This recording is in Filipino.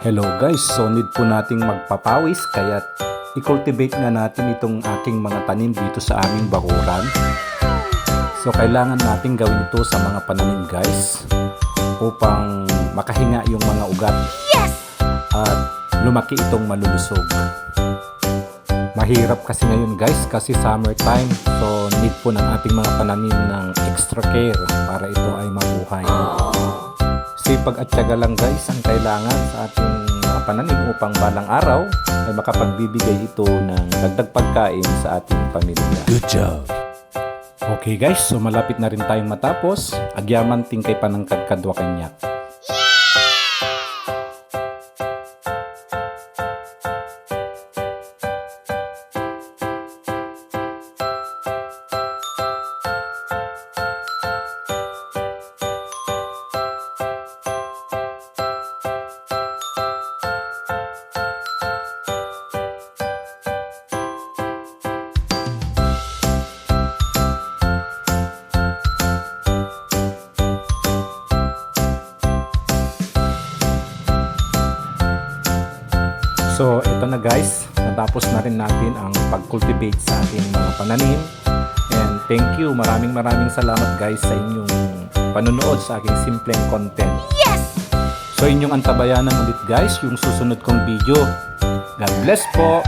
Hello guys, so need po nating magpapawis kaya i-cultivate nga natin itong aking mga tanim dito sa aming bakuran. So kailangan natin gawin ito sa mga pananim guys upang makahinga yung mga ugat at lumaki itong malulusog. Mahirap kasi ngayon guys kasi summertime so need po ng ating mga pananim ng extra care para ito ay mabuhay. Sipag at tiyaga lang guys ang kailangan sa ating mga pananim upang balang araw ay makapagbibigay ito ng dagdag pagkain sa ating pamilya. Good job. Okay guys, so malapit na rin tayong matapos. Agyaman tingkay pa ng kadkadwa kanyak. So ito na guys, natapos na rin natin ang pag-cultivate sa ating mga pananim. And thank you, maraming maraming salamat guys sa inyong panonood sa aking simpleng content. Yes! So inyong antabayanan ulit guys yung susunod kong video. God bless po!